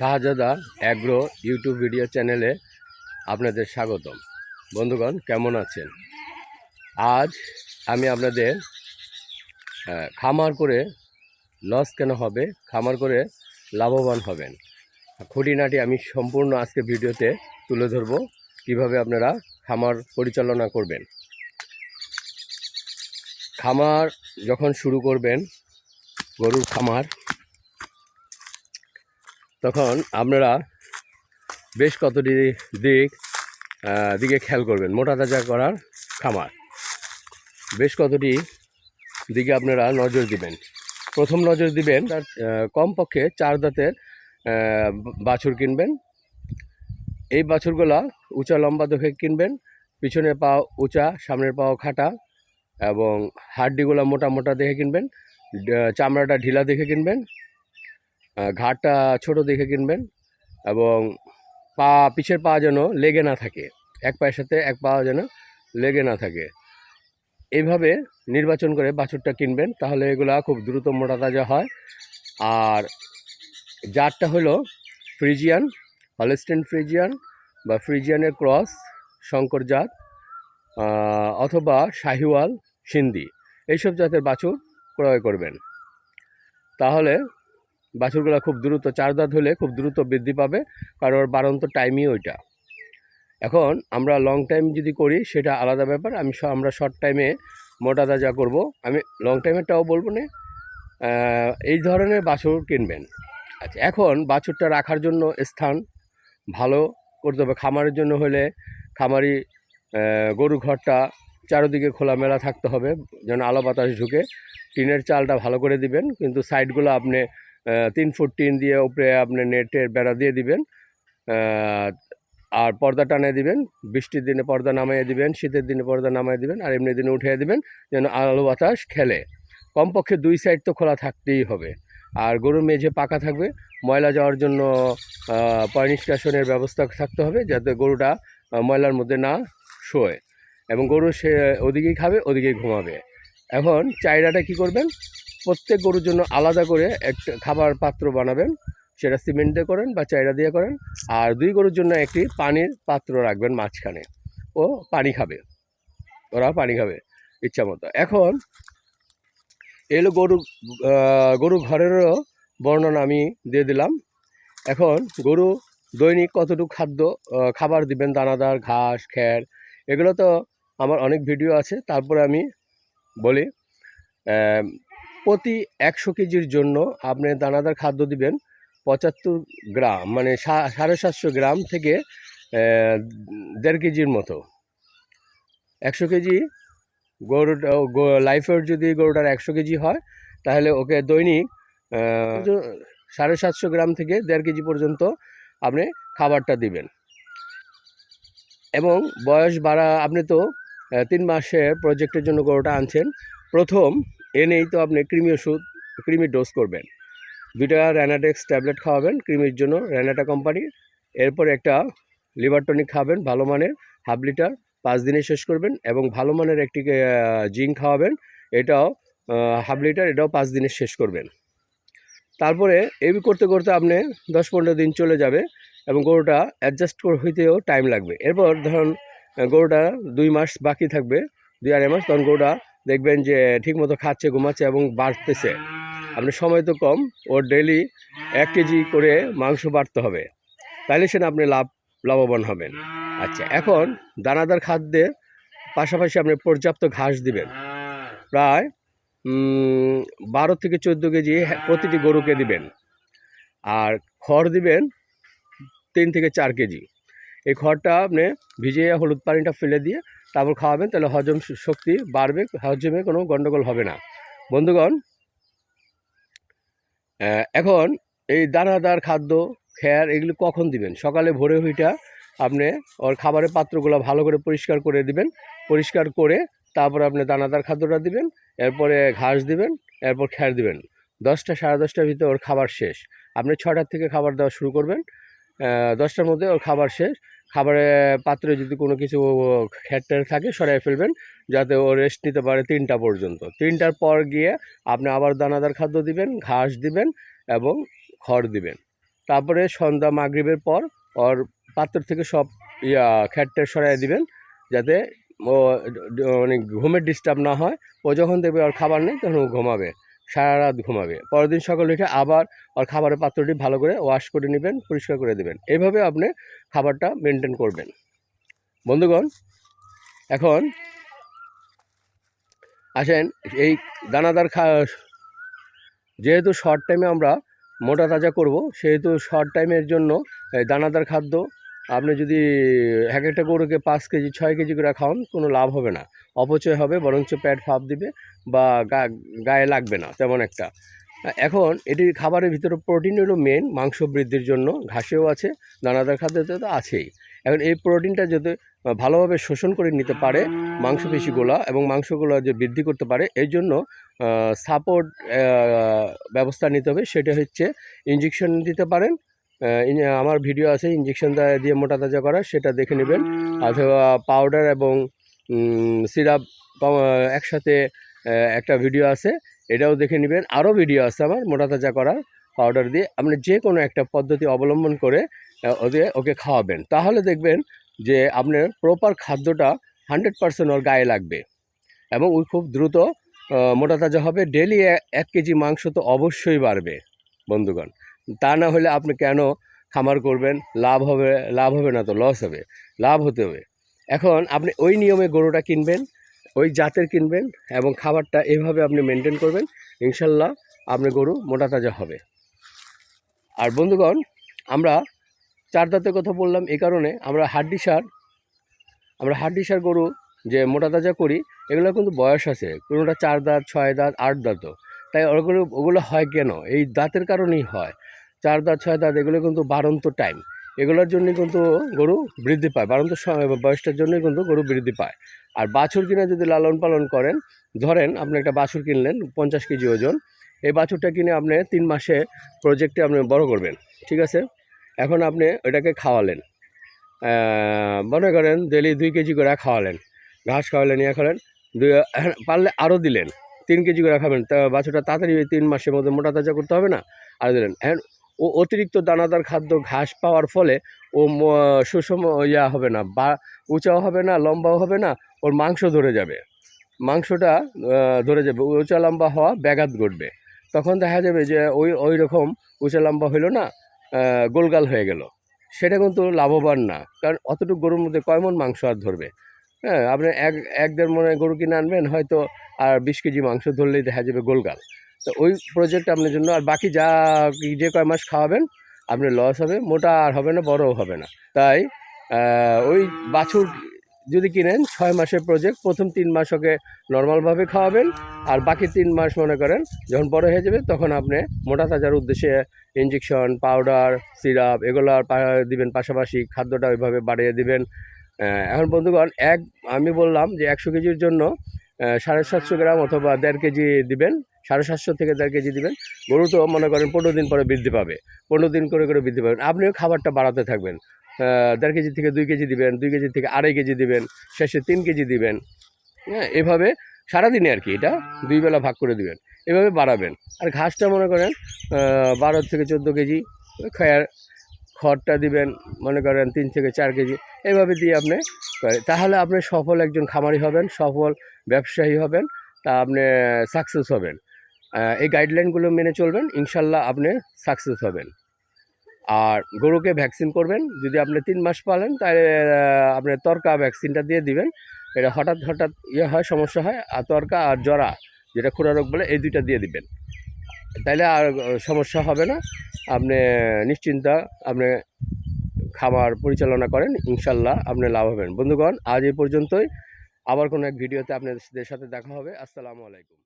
শাহজাদা agro YouTube video চ্যানেলে আপনাদের স্বাগতম। বন্ধুগণ, কেমন আছেন? আজ আমি আপনাদের খামার করে লস কেন হবে, খামার করে লাভবান হবেন? খুঁটিনাটি আমি সম্পূর্ণ আজকে ভিডিওতে তুলে ধরব, কীভাবে আপনারা খামার পরিচালনা করবেন। খামার যখন শুরু করবেন, গরুর খামার তখন আপনারা বেশ কতটি দিক দিকে খেয়াল করবেন। মোটা তাজা করার খামার। বেশ কতটি দিকে আপনারা নজর দিবেন। প্রথম নজর দিবেন, তার কমপক্ষে চার দাঁতের বাছুর কিনবেন। এই বাছুরগুলা উঁচা লম্বা দেখে কিনবেন পিছনের পা উঁচা, সামনের পাও খাটা এবং হাড্ডিগুলো মোটা মোটা দেখে কিনবেন চামড়াটা ঢিলা দেখে কিনবেন ঘাটটা ছোট দেখে কিনবেন এবং পা, পিছের পা যেন লেগে না থাকে, এক পায়ের সাথে এক পা যেন লেগে না থাকে। এইভাবে নির্বাচন করে বাছুরটা কিনবেন, তাহলে এগুলা খুব দ্রুত মোটা তাজা হয়। আর জাতটা হলো ফ্রিজিয়ান হলেস্টেন ফ্রিজিয়ান বা ফ্রিজিয়ানের ক্রস, শঙ্কর জাত অথবা শাহিওয়াল, সিন্ধি, এইসব জাতের বাছুর ক্রয় করবেন। তাহলে বাছুরগুলো খুব দ্রুত, চার দাঁত হলে খুব দ্রুত বৃদ্ধি পাবে, কারণ ওর বাড়ন্ত টাইমই ওইটা। এখন আমরা লং টাইম যদি করি, সেটা আলাদা ব্যাপার। আমি আমরা শর্ট টাইমে মোটা তাজা করব। আমি লং টাইমেরটাও বলব না। এই ধরনের বাছুর কিনবেন। আচ্ছা এখন বাছুরটা রাখার জন্য স্থান ভালো করতে হবে। খামারের জন্য হলে খামারি গরু ঘরটা চারদিকে খোলামেলা থাকতে হবে। যেন আলো বাতাস ঢুকে। টিনের চালটা ভালো করে দিবেন। কিন্তু সাইডগুলো আপনি তিন ফুট টিন দিয়ে উপরে আপনি নেটের বেড়া দিয়ে দিবেন আর পর্দা টানিয়ে দিবেন, বৃষ্টির দিনে পর্দা নামাইয়ে দিবেন, শীতের দিনে পর্দা নামাইয়ে দিবেন, আর এমনি দিনে উঠিয়ে দিবেন যেন আলো বাতাস খেলে। কমপক্ষে দুই সাইড তো খোলা থাকতেই হবে। আর গরুর মেঝে পাকা থাকবে, ময়লা যাওয়ার জন্য পয় নিষ্কাশনের ব্যবস্থা থাকতে হবে যাতে গরুটা ময়লার মধ্যে না শোয়। এবং গরু সে ওদিকেই খাবে, ওদিকেই ঘুমাবে। এখন চাইরাটা কি করবেন? প্রত্যেক গরুর জন্য আলাদা করে একটা খাবার পাত্র বানাবেন। সেটা সিমেন্ট দিয়ে করেন বা চাইরা দিয়ে করেন। আর দুই গরুর জন্য একটি পানির পাত্র রাখবেন মাঝখানে। ও পানি খাবে। ওরা পানি খাবে, ইচ্ছা মতো। এখন এলো গরু গরু ঘরেরও বর্ণনা আমি দিয়ে দিলাম। এখন গরু দৈনিক কতটুকু খাদ্য খাবার দিবেন? দানাদার, ঘাস খ্যার এগুলো তো আমার অনেক ভিডিও আছে। তারপরে আমি বলি প্রতি একশো কেজির জন্য আপনি দানাদার খাদ্য দিবেন পঁচাত্তর গ্রাম মানে সা- সাড়ে সাতশো গ্রাম থেকে দেড় কেজির মতো। একশো কেজি গরুটা লাইফের যদি গরুটার একশো কেজি হয় তাহলে ওকে দৈনিক সাড়ে সাতশো গ্রাম থেকে দেড় কেজি পর্যন্ত আপনি খাবারটা দিবেন। এবং বয়স বাড়া আপনি তো তিন মাসের প্রজেক্টের জন্য গরুটা আনছেন। প্রথম এনেই তো আপনি কৃমি ওষুধ কৃমির ডোজ করবেন। দুইটা র্যানাডেক্স ট্যাবলেট খাওয়াবেন কৃমির জন্য র্যানাটা কোম্পানির এরপর একটা লিভার টনিক খাবেন, ভালো মানের হাফ লিটার পাঁচ দিনে শেষ করবেন এবং ভালো মানের একটি জিঙ্ক খাওয়াবেন। এটাও হাফ লিটার এটাও পাঁচ দিনে শেষ করবেন। তারপরে এই করতে করতে আপনি দশ পনেরো দিন চলে যাবে এবং গরুটা অ্যাডজাস্ট হইতেও টাইম লাগবে। এরপর ধরুন গরুটা দুই মাস বাকি থাকবে, দুই আড়াই মাস, তখন গরুটা দেখবেন যে ঠিকমতো খাচ্ছে, ঘুমাচ্ছে এবং বাড়তেছে। আপনার সময় তো কম, ওর ডেলি এক কেজি করে মাংস বাড়তে হবে। তাহলে সেটা আপনি লাভ, লাভবান হবেন। আচ্ছা এখন দানাদার খাদ্যের পাশাপাশি আপনি পর্যাপ্ত ঘাস দিবেন। প্রায় বারো থেকে চোদ্দ কেজি প্রতিটি গরুকে দিবেন। আর খড় দিবেন তিন থেকে চার কেজি। এই খড়টা আপনি ভিজিয়ে হলুদ পানিটা ফেলে দিয়ে তারপর খাওয়াবেন, তাহলে হজম শক্তি বাড়বে, হজমে কোনো গণ্ডগোল হবে না। বন্ধুগণ এখন এই দানাদার খাদ্য, খ্যার এগুলো কখন দিবেন? সকালে ভোরে হইটা আপনি ওর খাবারের পাত্রগুলো ভালো করে পরিষ্কার করে দিবেন। পরিষ্কার করে তারপর আপনি দানাদার খাদ্যটা দিবেন, এরপরে ঘাস দিবেন, এরপর খ্যার দিবেন। দশটা, সাড়ে দশটার ভিতরে ওর খাবার শেষ। আপনি ছটার থেকে খাবার দেওয়া শুরু করবেন দশটার মধ্যে ওর খাবার শেষ। খাবারের পাত্রে যদি কোনো কিছু খ্যার ট্যার থাকে সরাই ফেলবেন, যাতে ও রেস্ট নিতে পারে তিনটা পর্যন্ত। তিনটার পর গিয়ে আপনি আবার দানাদার খাদ্য দিবেন, ঘাস দিবেন এবং খড় দিবেন। তারপরে সন্ধ্যা মাগরিবের পর ওর পাত্র থেকে সব, ইয়া খ্যাটটা সরাই দিবেন, যাতে ও মানে ঘুমের ডিস্টার্ব না হয়। ও যখন দেখবে ওর খাবার নেই, তখন ও ঘুমাবে। সারা রাত ঘুমাবে। পরের দিন সকালে উঠে আবার ওর খাবারের পাত্রটি ভালো করে ওয়াশ করে নেবেন, পরিষ্কার করে দেবেন। এইভাবে আপনি খাবারটা মেনটেন করবেন। বন্ধুগণ, এখন আসেন এই দানাদার খা যেহেতু শর্ট টাইমে আমরা মোটা তাজা করব, সেহেতু শর্ট টাইমের জন্য দানাদার খাদ্য আপনি যদি এক একটা গরুকে পাঁচ কেজি, ছয় কেজি করে খাওয়ান, কোনো লাভ হবে না। অপচয় হবে, বরঞ্চ প্যাট ফাপ দিবে বা গায়ে লাগবে না, তেমন একটা। এখন এটির খাবারের ভিতরে প্রোটিন হলো মেন মাংস বৃদ্ধির জন্য, ঘাসেও আছে দানাদার খাদ্যতে তো আছেই। এখন এই প্রোটিনটা যদি ভালোভাবে শোষণ করে নিতে পারে মাংসপেশিগুলো এবং মাংসগুলো যে বৃদ্ধি করতে পারে এই জন্য সাপোর্ট ব্যবস্থা নিতে হবে। সেটা হচ্ছে ইঞ্জেকশন দিতে পারেন আমার ভিডিও আছে ইঞ্জেকশন দিয়ে মোটা তাজা করা, সেটা দেখে নেবেন। অথবা পাউডার এবং সিরাপ একসাথে একটা ভিডিও আছে, এটাও দেখে নেবেন। আরও ভিডিও আছে আমার, মোটা তাজা করার পাউডার দিয়ে। আপনি যে কোনো একটা পদ্ধতি অবলম্বন করে ওদের ওকে খাওয়াবেন। তাহলে দেখবেন যে আপনার প্রপার খাদ্যটা হান্ড্রেড পার্সেন্ট ওর গায়ে লাগবে। এবং ওই খুব দ্রুত মোটা তাজা হবে। ডেলি এক কেজি মাংস তো অবশ্যই বাড়বে, বন্ধুগণ। তা না হলে আপনি কেন খামার করবেন? লাভ হবে লাভ হবে না তো লস হবে। লাভ হতে হবে। এখন আপনি ওই নিয়মে গরুটা কিনবেন, ওই জাতের কিনবেন এবং খাবারটা এভাবে আপনি মেনটেন করবেন, ইনশাল্লাহ আপনার গরু মোটা তাজা হবে। আর বন্ধুগণ, আমরা চার দাঁতের কথা বললাম এই কারণে আমরা হাড্ডি সার, আমরা হাড্ডি সার গরু যে মোটা তাজা করি এগুলো কিন্তু বয়স আছে, কোনোটা চার দাঁত, ছয় দাঁত, আট দাঁতও তাই ওগুলো ওগুলো হয় কেন? এই দাঁতের কারণেই হয়। চার দাঁত ছয় দাঁত এগুলো কিন্তু বাড়ন্ত টাইম এগুলোর জন্যই কিন্তু গরু বৃদ্ধি পায়। বাড়ন্ত স- বয়সটার জন্যই কিন্তু গরু বৃদ্ধি পায়। আর বাছুর কিনে যদি লালন পালন করেন, ধরেন আপনি একটা বাছুর কিনলেন, পঞ্চাশ কেজি ওজন, এই বাছুরটা কিনে আপনি তিন মাসে প্রজেক্টে আপনি বড় করবেন, ঠিক আছে? এখন আপনি ওটাকে খাওয়ালেন। মনে করেন ডেলি দুই কেজি করে খাওয়ালেন। ঘাস খাওয়ালেন ইয়ে খাওয়ালেন, দুই, পারলে আরও দিলেন। তিন কেজি করে খাবেন। তা বাছুরটা তাড়াতাড়ি তিন মাসের মধ্যে মোটা তাজা করতে হবে না? আর দিলেন। এখন ও অতিরিক্ত দানাদার খাদ্য ঘাস পাওয়ার ফলে ও সুষম ইয়া হবে না, বা উঁচাও হবে না, লম্বাও হবে না, ওর মাংস ধরে যাবে। মাংসটা ধরে যাবে। উঁচা লম্বা হওয়া ব্যাঘাত ঘটবে। তখন দেখা যাবে যে ওই ওই রকম উঁচা লম্বা হইল না গোলগাল হয়ে গেল। সেটা কিন্তু লাভবান না, কারণ অতটুকু গরুর মধ্যে কয় মন মাংস আর ধরবে? হ্যাঁ আপনি এক এক দেড় মনে গরু কিনে আনবেন, হয়তো আর বিশ কেজি মাংস ধরলেই দেখা যাবে গোলগাল। তো ওই প্রজেক্ট আপনার জন্য, আর বাকি যা যে কয় মাস খাওয়াবেন, আপনার লস হবে, মোটা আর হবে না, বড়ও হবে না। তাই ওই বাছুর যদি কিনেন, ছয় মাসের প্রজেক্ট প্রথম তিন মাস ওকে নর্মালভাবে খাওয়াবেন, আর বাকি তিন মাস মনে করেন, যখন বড় হয়ে যাবে, তখন আপনি মোটা তাজার উদ্দেশ্যে ইঞ্জেকশন পাউডার সিরাপ এগুলো আর দিবেন, পাশাপাশি খাদ্যটা ওইভাবে বাড়িয়ে দিবেন। এখন বন্ধুগণ, এক, আমি বললাম যে একশো কেজির জন্য সাড়ে সাতশো গ্রাম অথবা দেড় কেজি দিবেন সাড়ে সাতশো থেকে দেড় কেজি দিবেন। গরু তো মনে করেন পনেরো দিন পরে বৃদ্ধি পাবে। পনেরো দিন করে করে বৃদ্ধি পাবেন আপনিও খাবারটা বাড়াতে থাকবেন। দেড় কেজি থেকে দুই কেজি দিবেন, দুই কেজি থেকে আড়াই কেজি দিবেন, শেষে তিন কেজি দিবেন। হ্যাঁ এভাবে সারাদিনে আর কি এটা দুই বেলা ভাগ করে দিবেন। এভাবে বাড়াবেন। আর ঘাসটা মনে করেন বারো থেকে চোদ্দ কেজি, খয়ার খড়টা দিবেন, মনে করেন তিন থেকে চার কেজি। এইভাবে দিয়ে আপনি, তাহলে আপনি সফল একজন খামারি হবেন, সফল ব্যবসায়ী হবেন, তা আপনি সাকসেস হবেন। এই গাইডলাইনগুলো মেনে চলবেন, ইনশাল্লাহ আপনি সাকসেস হবেন। আর গরুকে ভ্যাকসিন করবেন, যদি আপনি তিন মাস পালেন, তাহলে আপনি তরকা ভ্যাকসিনটা দিয়ে দিবেন। এটা হঠাৎ হঠাৎ ইয়ে হয়, সমস্যা হয়, আর তরকা আর জরা, যেটা খুরা রোগ বলে, এই দুইটা দিয়ে দিবেন। তাইলে আর সমস্যা হবে না। আপনি নিশ্চিন্তা আপনি খামার পরিচালনা করেন, ইনশাল্লাহ আপনি লাভ হবেন। বন্ধুগণ, আজ এই পর্যন্তই। আবার কোনো এক ভিডিওতে আপনাদের সাথে দেখা হবে। আসসালামু আলাইকুম।